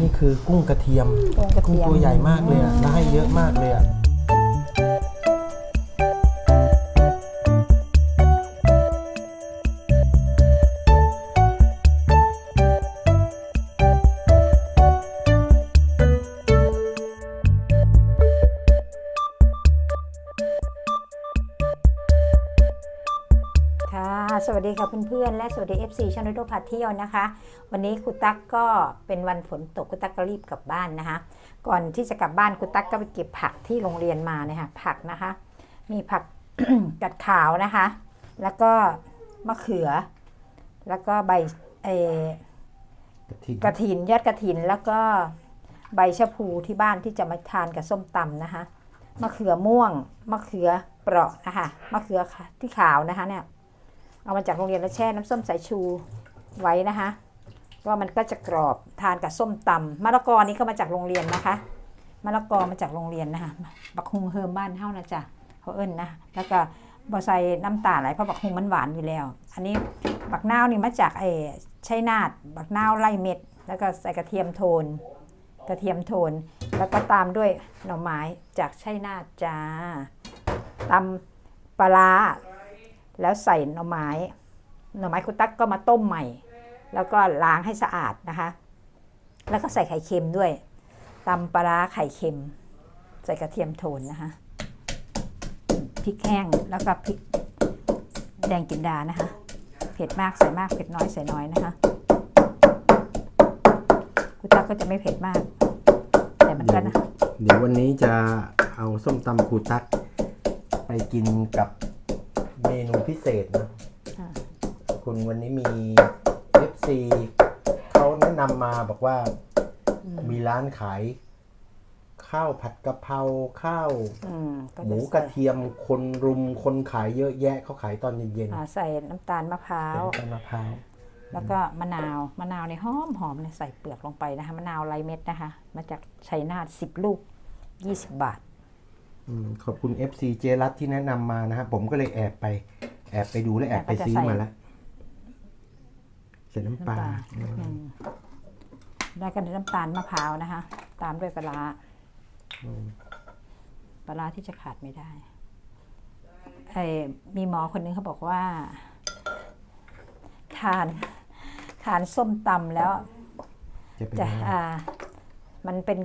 นี่คือกุ้งกระเทียมกุ้งกระเทียม ตัวใหญ่มากเลยอะแล้วให้เยอะมากเลยอะ ดีค่ะเพื่อนๆ และสวัสดี FC ชาแนลพาเที่ยวนะคะ วันนี้คุณตั๊กก็เป็นวันฝนตกคุณตั๊กก็รีบกลับบ้านนะคะ ก่อนที่จะกลับบ้านคุณตั๊กก็ไปเก็บผักที่โรงเรียนมาเนี่ยค่ะผักนะคะ มีผักกัดขาวนะคะ แล้วก็มะเขือ แล้วก็ใบเออกระเทียมกระถินยอดกระถินแล้วก็ใบชะพูที่บ้านที่จะมาทานกับส้มตำนะคะมะเขือม่วงมะเขือเปราะนะคะมะเขือที่ขาวนะคะเนี่ย เอามาจากโรงเรียนแล้วแช่น้ำส้มสายชูไว้นะคะ ว่ามันก็จะกรอบทานกับส้มตำมะละกอนี้ก็มาจากโรงเรียนนะคะมะละกอมาจากโรงเรียนนะคะบักฮุงเฮิมบ้านเฮ้านะจ๊ะเขาเอิ้นนะแล้วก็บอใส่น้ำตาลอะไรเพราะบักฮุงมันหวานอยู่แล้ว อันนี้บักนาวนี่มาจากไอ้ชัยนาทบักนาวไล่เม็ด แล้วก็ใส่กระเทียมโทน กระเทียมโทน แล้วก็ตามด้วยหน่อไม้จากชัยนาทจ้าตำปลาร้า แล้วใส่หน่อไม้ หน่อไม้คุณตั๊กก็มาต้มใหม่ แล้วก็ล้างให้สะอาดนะคะ แล้วก็ใส่ไข่เค็มด้วยตำปลาร้าไข่เค็ม ใส่กระเทียมโทนนะคะพริกแห้งแล้วก็พริกแดงจินดานะคะ เผ็ดมากใส่มากเผ็ดน้อยใส่น้อยนะคะคุณตั๊กก็จะไม่เผ็ดมาก แต่มันก็นะ เดี๋ยววันนี้จะเอาส้มตำครูตัก ไปกินกับ เมนูพิเศษนะอ่าคุณวันนี้มี FC เขาแนะนำมาบอกว่ามีร้านขาย ข้าวผัดกะเพราข้าว อืมก็หจมูใส่กระเทียมคนรุมคนขายเยอะแยะเขาขายตอนเย็นอ่าใส่น้ำตาลมะพร้าๆวเป็นมะพร้าวแล้วก็มะนาวมะนาวในหอมหอมเนี่ยใส่เปลือกลงไปนะคะมะนาวไรเม็ดนะคะ มาจากชัยนาทสิบลูก20บาทอืม ขอบคุณ FC เจรัตที่แนะนำมานะครับผมก็เลยแอบไป แอบไปดูและแอบไปแล้วก็จะซื้อใส่มาแล้วใส่น้ำปลาน้ำปลาอืมแล้วก็น้ำตาลมะพร้าวนะคะ ตามด้วยปลาร้าปลาร้าที่จะขาดไม่ได้ไอ้มีหมอคนนึงเขาบอกว่า ทานทานส้มตำแล้วจะเป็นจะยังไงอ่า มันเป็น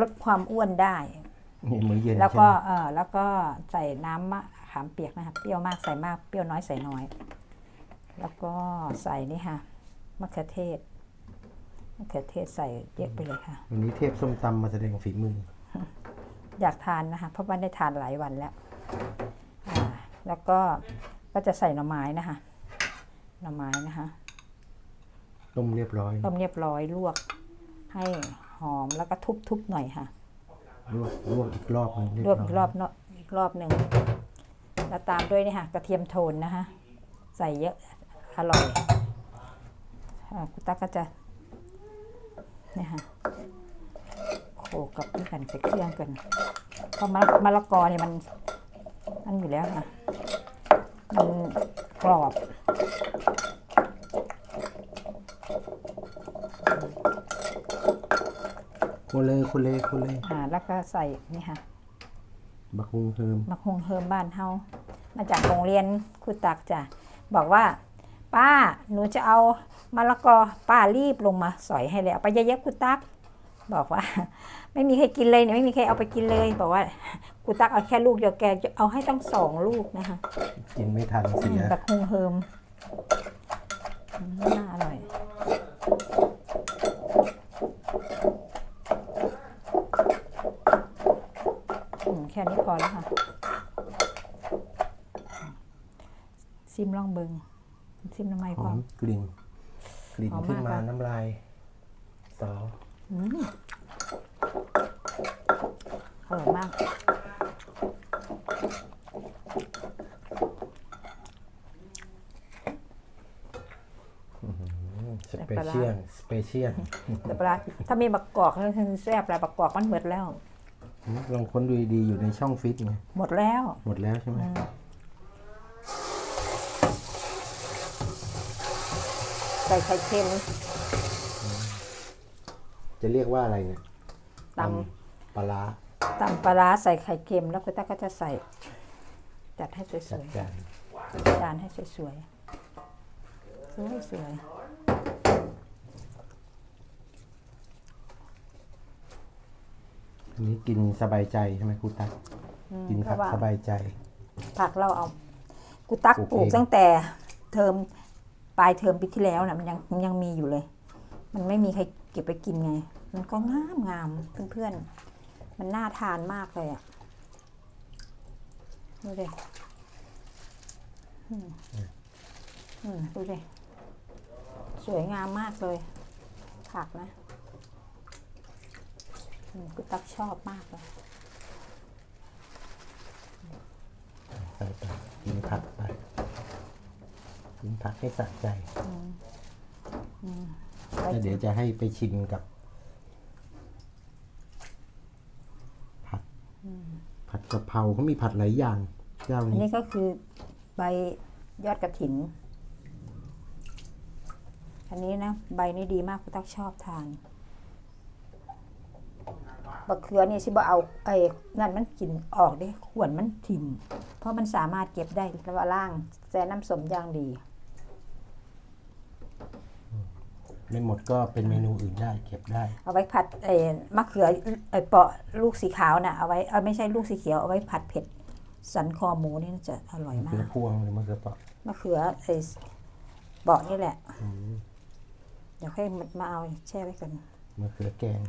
ลดความอ้วนได้นี่ มื้อเย็นแล้วก็ใช่ไหมเออแล้วก็ใส่น้ำมะขามเปียกนะคะเปรี้ยวมากใส่มากเปรี้ยวน้อยใส่น้อย แล้วก็ใส่นี่ค่ะมะเขือเทศมะเขือเทศใส่เยอะไปเลยค่ะ วันนี้เทพส้มตำมาแสดงฝีมือ อยากทานนะคะเพราะว่าได้ทานหลายวันแล้วอ่าแล้วก็ก็จะใส่หน่อไม้นะคะหน่อไม้นะคะต้มเรียบร้อยต้มเรียบร้อยลวกให้หอมแล้วก็ทุบๆหน่อยค่ะ ลวกลวกอีกรอบหนึงเรียรวบอีกรอบเนาะอีกรอบหนึ่งแล้วตามด้วยนี่ค่ะกระเทียมโทนนะคะใส่เยอะอร่อยอ่าคุณตั๊กก็จะเนี่ยค่ะโขลกกับนี่กันใส่เครื่องกันเพราะมะมะละกอเนี่ยมันนั่นอยู่แล้วค่ะมันกรอบ โคเลโคเลโคเลอ่าแล้วก็ใส่นี่ค่ะบักฮุงเฮิมมาคงเฮิมบ้านเฮามาจากโรงเรียนครูตักจ้ะบอกว่า ป้าหนูจะเอามะละกอป้ารีบลงมาสอยให้เลยเอาไปเยอะๆครูตัก บอกว่า ไม่มีใครกินเลยเนี่ยไม่มีใครเอาไปกินเลย บอกว่าครูตักเอาแค่ลูกเดียวแกจะเอาให้ตั้งสองลูกนะคะกินไม่ทันเสียแบบคงเฮิมอืมน่าอร่อยอืม แค่นี้พอแล้วค่ะ ซิมลองเบิงซิมทำไมหพออมกลิ่นกลิ่นหอมขึ้นมากมาค่ะน้ำลายสออืมอร่อยมาก สเปเชียลส เปเชียลแต่ปลาถ้ามีบักกอกนั่นคือแซ่บแล้วบักกอกมันหมดแล้ว ลองค้นดูดีๆอยู่ในช่องฟิตไงหมดแล้ว หมดแล้วใช่ไหมใส่ไข่เค็มจะเรียกว่าอะไรเนี่ยตปลาร้าำตำปลาร้าใส่ไข่เค็มแล้วคุณตาก็จะใส่ จัดให้สจัวดยการๆจานให้สวยๆสวยสวย อันนี้กินสบายใจใช่ไหมครูตั๊กๆอืมกินเพผักราะว่าสบายใจ ผักเราเอา กูตักปลูกปลูกเอง ตั้งแต่เทอมปลายเทอมปีที่แล้วนะมันยังมันยังมีอยู่เลย มันไม่มีใครเก็บไปกินไง มันก็งามงามเพื่อนๆ มันน่าทานมากเลยอะดูดิอืมอืมดูดิสวยงามมากเลย ผักนะ อืมกูตักชอบมากเลยใส่ไปกินผักไปกินผักให้สะใจแล้วเดี๋ยวจะให้ไปชิมกับ ผัดผัดกะเพราเขามีผัดหลายอย่าง เจ้าอันนี้นี้ก็คือใบยอดกระถิน อันนี้นะ ใบนี้ดีมากคุณตักชอบทาน บะเขือนี่สิบ่เอาไอ้นั่นมันกินออกได้ขวนมันถิ่ม เพราะมันสามารถเก็บได้แล้วว่าล่างแซ่น้ำสมอย่างดี ไม่หมดก็เป็นเมนูอื่นได้เก็บได้ เอาไว้ผัดไอ้มะเขือไอ้เปาะลูกสีขาวน่ะเอาไว้เอาไม่ใช่ลูกสีเขียวเอาไว้ผัดเผ็ดสันคอหมูนี่น่าจะอร่อยมาเขือกพวงหรือมะเขือเปราะมะเขือไอ้เปาะนี่แหละเดี๋ยวค่อยมาเอาแช่ไว้กันมะเขือแกง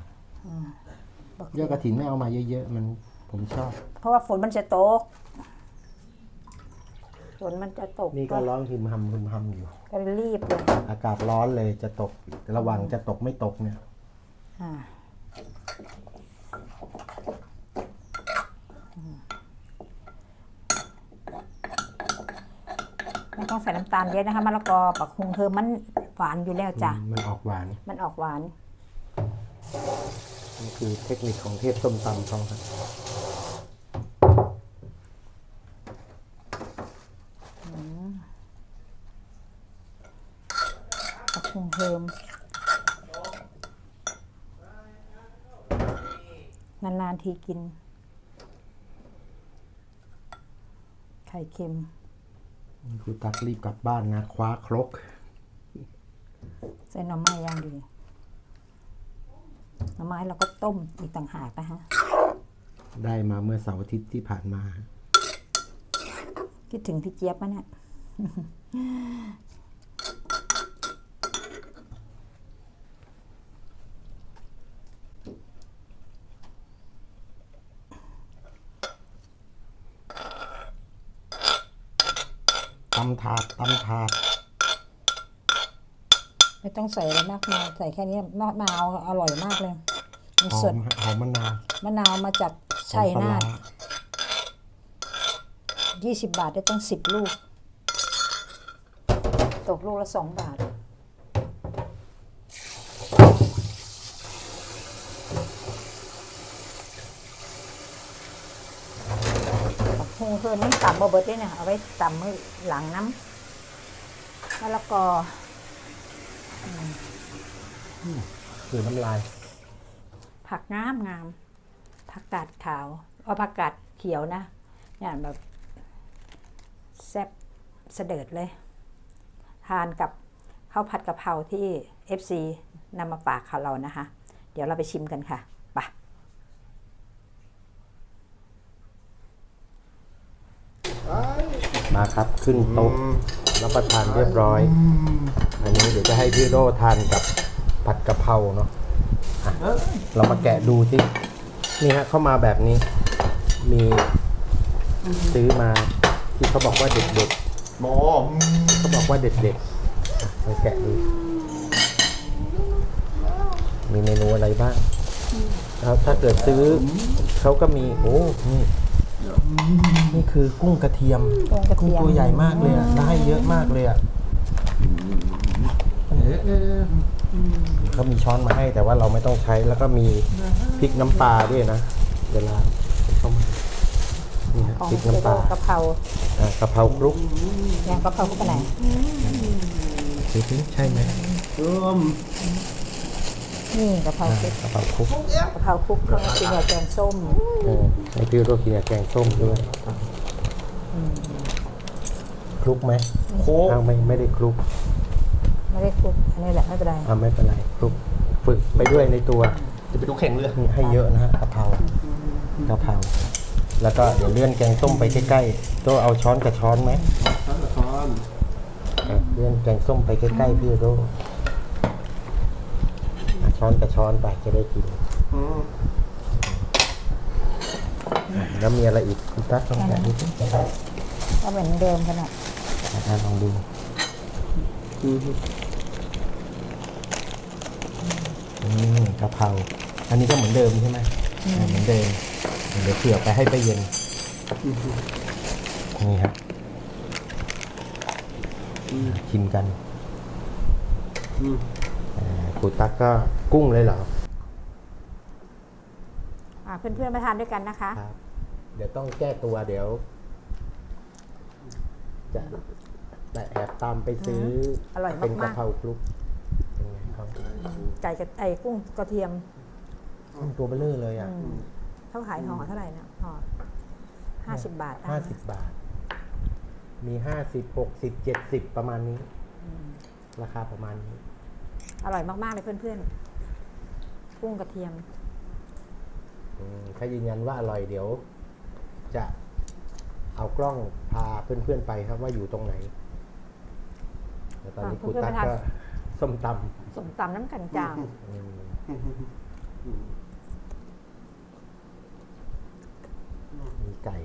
บักยอดกระถินไม่เอามาเยอะๆ มันผมชอบ เพราะว่าฝนมันจะตก ฝนมันจะตกนี่ก็ร้องพิมพ์หำพิมพ์หำอยู่ ก็รีบเลยอากาศร้อนเลยจะตก ระหว่างจะตกไม่ตกเนี่ย อ่าไม่ต้องใส่น้ำตาลเยอะนะคะมะละกอปักคุงเธอมันหวานอยู่แล้วจ้ะ มันออกหวาน มันออกหวาน นี่คือเทคนิคของเทพส้มตำเขาครับปักคุงเทิมนานๆทีกิน ไข่เค็ม นี่คือตักรีบกลับบ้านนะ คว้าครก ใส่หน่อไม้ย่างดี หน่อไม้เราก็ต้มอีกต่างหากนะฮะได้มาเมื่อเสาร์อาทิตย์ที่ผ่านมา คิดถึงพี่เจี๊ยบปะเนี่ยตำถาดตำถาด ไม่ต้องใส่อะไรมากมายใส่แค่นี้มะนาวอร่อยมากเลยมันหอสดมหอมมะนาวมะนาวมาจากหอชัยมปลนาร้ทยี่สิบบาทได้ต้องสิบลูก ตกลูกละสองบาทบักฮงเพิ่นมันต่ำบ่เบิดเด้เนี่ยเอาไว้ต่ำมือหลังน้ำมะละกอ คือน้ำลาย ผักงามงามผักกาดขาวเอาผักกาดเขียวนะเนี่ยแบบแซ่บเสดิร์ดเลย ทานกับข้าวผัดกะเพราที่ FC นำมาฝากเขาเรานะคะ เดี๋ยวเราไปชิมกันค่ะไปมาครับขึ้นโต๊ะรับประทานเรียบร้อย อันนี้เดี๋ยวจะให้พี่โรทานกับ ผัดกะเพราเนาะอะเรามาแกะดูสินี่ฮะเข้ามาแบบนี้ มีซื้อมาที่เขาบอกว่าเด็กหมอๆเขาบอกว่าเด็กๆอะมาแกะดู มีเมนูอะไรบ้างแล้วถ้าเกิดซื้อเขาก็มีโอ้นี่นี่คือกุ้งกระเทียมกุ้งกระเทียม ตัวใหญ่มากเลยอะได้เยอะมากเลยอะเขามีช้อนมาให้แต่ว่าเราไม่ต้องใช้แล้วก็มีพริกน้ำปลาด้วยนะ เวลาเข้ามานี่ฮะของพริกเจน้ำปลาโกะเพราอะกะเพราคลุกเนี่ยกะเพราเข้าไปไหนดูสิใช่ไหมเอิ่มนี่กะเพราคลุกกะเพราคลุกกะเพราคลุกเขามากินกับแกงส้มเออให้พี่โรกินกับแกงส้มด้วยคลุกไหมโค้กอ้าวไม่ไม่ได้คลุก ไม่ได้คลุกอันนี้แหละไม่เป็นไรอ่าไม่เป็นไรคลุกฝึกไปด้วยในตัวจะไปดูแข่งเรือนี่ให้เยอะนะฮะกะเพรากะเพราแล้วก็เดี๋ยวเลื่อนแกงส้มไปใกล้ๆตัวเอาช้อนกับช้อนไหมช้อนกับช้อนอะเลื่อนแกงส้มไปใกล้ๆพี่โรอะช้อนกับช้อนไปจะได้กิน อืมอะแล้วมีอะไรอีกคุณตั๊กลองแกะดูสิก็เหมือนเดิมขนาดอะลองดู อืม อืม กะเพราอันนี้ก็เหมือนเดิมใช่ไหมอะเหมือนเดิมเดี๋ยวเผื่อไปให้ไปเย็นนี่ครับชิมกันอืมอ่าครูตั๊กก็กุ้งเลยเหรออะเพื่อนๆมาทานด้วยกันนะคะ ครับ เดี๋ยวต้องแก้ตัวเดี๋ยว จะแต่แอบตามไปซื้ออร่อยมากๆ เป็นกะเพราคลุกเป็นไงครับ ไก่กับไอ้กุ้งกระเทียมตัวเบลเลอร์เลยอะอืมเขาขายห่อเท่าไหร่นะห่อห้าสิบบาทได้ห้าสิบบาท มีห้าสิบหกสิบเจ็ดสิบประมาณนี้ราคาประมาณนี้ อร่อยมาก ๆ เลยเพื่อนๆ กุ้งกระเทียม อืมถ้ายืนยันว่าอร่อยเดี๋ยว จะเอากล้องพาเพื่อนๆไปครับว่าอยู่ตรงไหนแต่ตอนนี้อะครูเพื่อนๆตั๊กไปทาน ก็ ส้มตสมตำน้ำกันจางำอืมมีไก่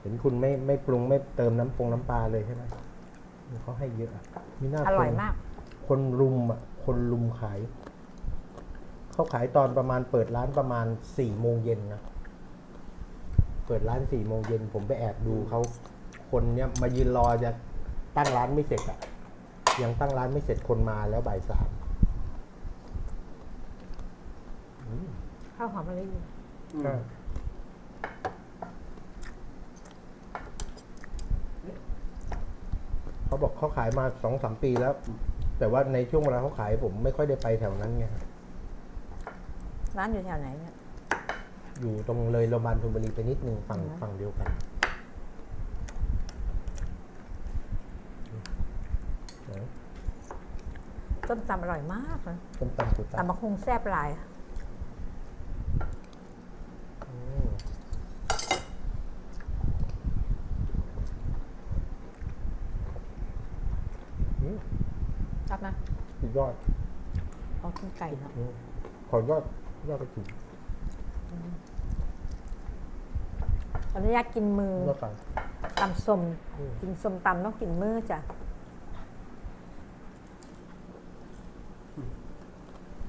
เห็นคุณไม่ไม่ปรุงไม่เติมน้ำปรุงน้ำปลาเลยใช่ไหมเขาให้เยอะอะมีหน้าอร่อยคนมาก คนรุมอะ คนรุมขาย เขาขายตอนประมาณเปิดร้านประมาณสี่โมงเย็นนะเปิดร้านสี่โมงเย็นผมไปแอบดูเขาคนเนี้ยมายืนรอจะตั้งร้านไม่เสร็จอะยังตั้งร้านไม่เสร็จคนมาแล้วบ่ายสามข้าวหอมมะลิก็เขาบอกเขาขายมาสองสามปีแล้ว แต่ว่าในช่วงเวลาเขาขายผมไม่ค่อยได้ไปแถวนั้นไงร้านอยู่แถวไหนเนี่ย อยู่ตรงเลยโรงพยาบาลธนบุรีไปนิดนึงฝั่งอือฮะ ฝั่งเดียวกันไหนต้มตำอร่อยมากเลยต้มตำกุตาตำมะคงแซ่บหลาย อืมอืมครับนะสุดยอด เอาขึ้นไก่เนาะอืมขอยอด ยอดกระถิ่นขออนุญาตกินมือยอดไก่ตำส้มอืม กินส้มตำต้องกินมือจ้ะ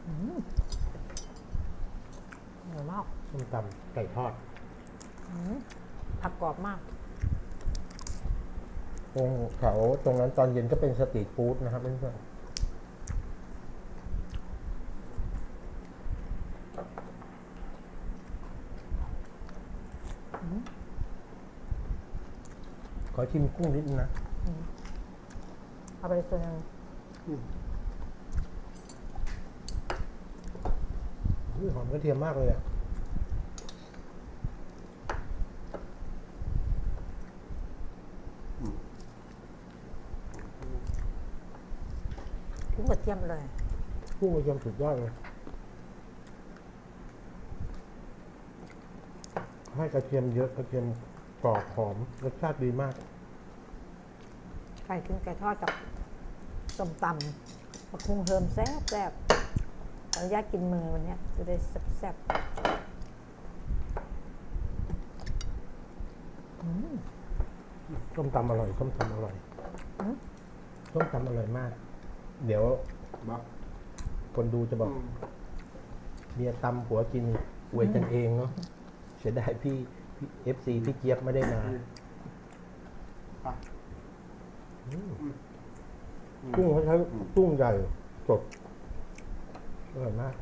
อืมอร่อยมากต้มตำไก่ทอดอืมผักกรอบมาก ตรงแถวตรงนั้นตอนเย็นก็เป็นสตรีทฟู้ดนะครับเพื่อนๆข อชิมกุ้งนิดนึงนะเอาไปส่วนหนึ่งอุ๊ยหอมกระเทียมมากเลยอะกุ้งกระเทียมเลย กุ้งกระเทียมสุดยอดเลยให้กระเทียมเยอะกระเทียมกรอบหอมรสชาติดีมาก ไก่ขึ้นไก่ทอดกับส้มตำมะคุงเฮิมแซ่บแซ่บขออนุญาตกินมือวันเนี้ยจะได้แซ่บแซ่บอืมส้มตำอร่อยส้มตำอร่อยอืมส้มตำอร่อยมาก เดี๋ยวบักคนดูจะบอกอืมเมียตำผัวกินอวยกันเองเนาะเสียดายพี่เอฟซีพี่เจี๊ยบไม่ได้มา ไปอืมอืม กุ้งเขาใช้กุ้งใหญ่สดอร่อยมาก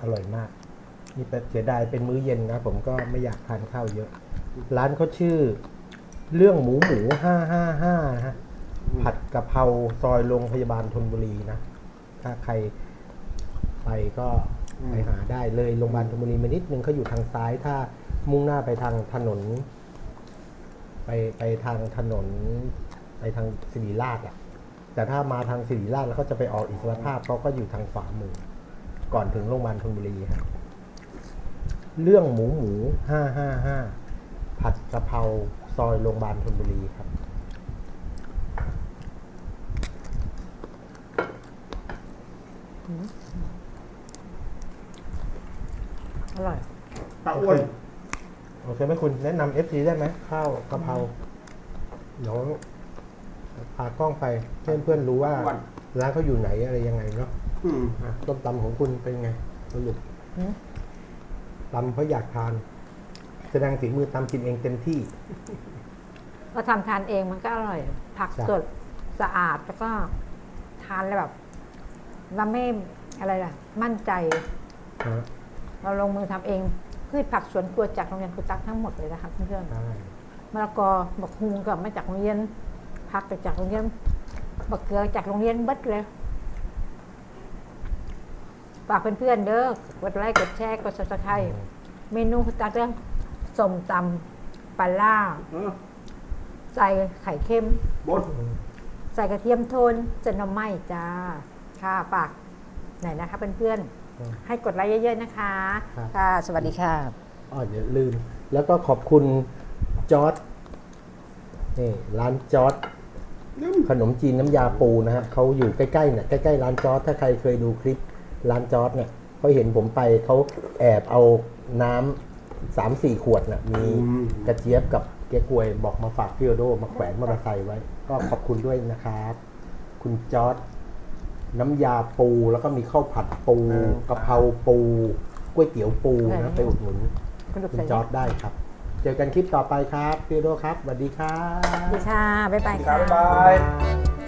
อร่อยมาก นี่เสียดายเป็นมื้อเย็นนะ ผมก็ไม่อยากทานข้าวเยอะ ร้านเขาชื่อ เรื่องหมูหมูห้าห้าห้านะฮะผัดกะเพราซอยโรงพยาบาลธนบุรีนะ ถ้าใครไปก็ ไปหาได้เลยโรงพยาบาลธนบุรีมานิดนึงเขาอยู่ทางซ้ายถ้ามุ่งหน้าไปทางถนน ไปไปทางถนน ไปทางสิริราชอะ แต่ถ้ามาทางสิริราชแล้วก็จะไปออกอิสรภาพเขาก็อยู่ทางขวามือ ก่อนถึงโรงพยาบาลธนบุรีฮะเรื่องหมูหมูห้าห้าห้าผัดกะเพราซอยโรงพยาบาลธนบุรีครับอ ร่อย ปลาอ้วนโอเคไหมคุณแนะนำเอฟซีได้ไหมข้าวกะเพราเดี๋ยวพากล้องไปเพื่อนเพื่อนๆรู้ว่าร้านเขาอยู่ไหนอะไรยังไงเนาะอืมอะต้มตำของคุณเป็นไงสรุปหืม ตำเพราะอยากทาน แสดงฝีมือตำกินเองเต็มที่ก็ทำทานเองมันก็อร่อย ผักจ้ะ สดสะอาดแล้วก็ทานแล้วแบบเราไม่อะไรล่ะ มั่นใจ นะ เราลงมือทำเองพืชผักสวนครัวจากโรงเรียนครูตักทั้งหมดเลยนะคะเพื่อนได้ๆมะละกอบักฮุงกับมาจากโรงเรียนผักจากโรงเรียนบักเกลือจากโรงเรียนเบิดเลยฝากเพื่อนๆเด้อกดไลค์กดแชร์กดซับสไครต์เมนูครูตักเรื่องส้มตำปลาล่าเออใส่ไข่เค็มบดใส่กระเทียมโทนจะนมไหม้จ้า ค่ะฝากหน่อยนะคะเพื่อนๆ ให้กดไลค์เยอะ ๆ นะคะค่ะสวัสดีค่ะ อ๋อเดี๋ยวลืม แล้วก็ขอบคุณจอร์ดนี่ร้านจอร์ดน้ขนมจีนน้ำยาปูนะฮะเขาอยู่ใกล้ๆเนี่ยใกล้ๆร้านจอร์ดถ้าใครเคยดูคลิปร้านจอร์ดเนี่ยเขาเห็นผมไปเขาแอบเอาน้ำสามสี่ขวดน่ะมีกระเจี๊ยบกับเก๊กฮวยบอกมาฝากพี่โอโดมาแขวนมอเตอร์ไซค์ไว้ ก็ขอบคุณด้วยนะครับ คุณจอร์ด น้ำยาปูแล้วก็มีข้าวผัดปูกะเพราปูก๋วยเตี๋ยวปูนะไปอุดหนุนคุณดุกคุณใส่จอร์ดได้ครับ เจอกันคลิปต่อไปครับพี่โอโดครับสวัสดีครัสวัสบดีค่ะบ๊ายบายำครัค่ะบบ๊ายบาย Bye.